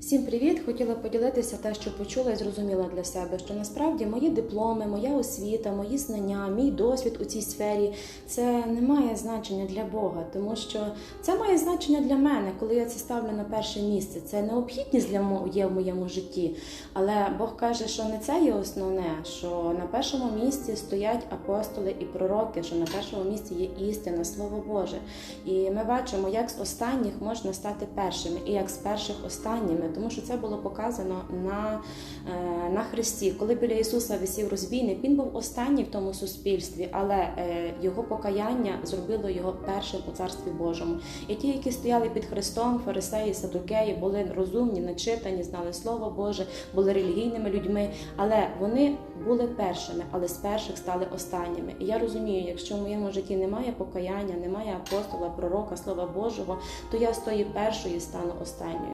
Всім привіт! Хотіла поділитися те, що почула і зрозуміла для себе, що насправді мої дипломи, моя освіта, мої знання, мій досвід у цій сфері це не має значення для Бога, тому що це має значення для мене, коли я це ставлю на перше місце. Це необхідність для мо- є в моєму житті. Але Бог каже, що не це є основне, що на першому місці стоять апостоли і пророки, що на першому місці є істина, Слово Боже. І ми бачимо, як з останніх можна стати першими, і як з перших останніми, тому що це було показано на, е, на Христі. Коли біля Ісуса висів розбійник, він був останній в тому суспільстві, але е, його покаяння зробило його першим у царстві Божому. І ті, які стояли під Христом, фарисеї, садукеї, були розумні, начитані, знали Слово Боже, були релігійними людьми, але вони були першими, але з перших стали останніми. І я розумію, якщо в моєму житті немає покаяння, немає апостола, пророка, слова Божого, то я з тої першої стану останньою.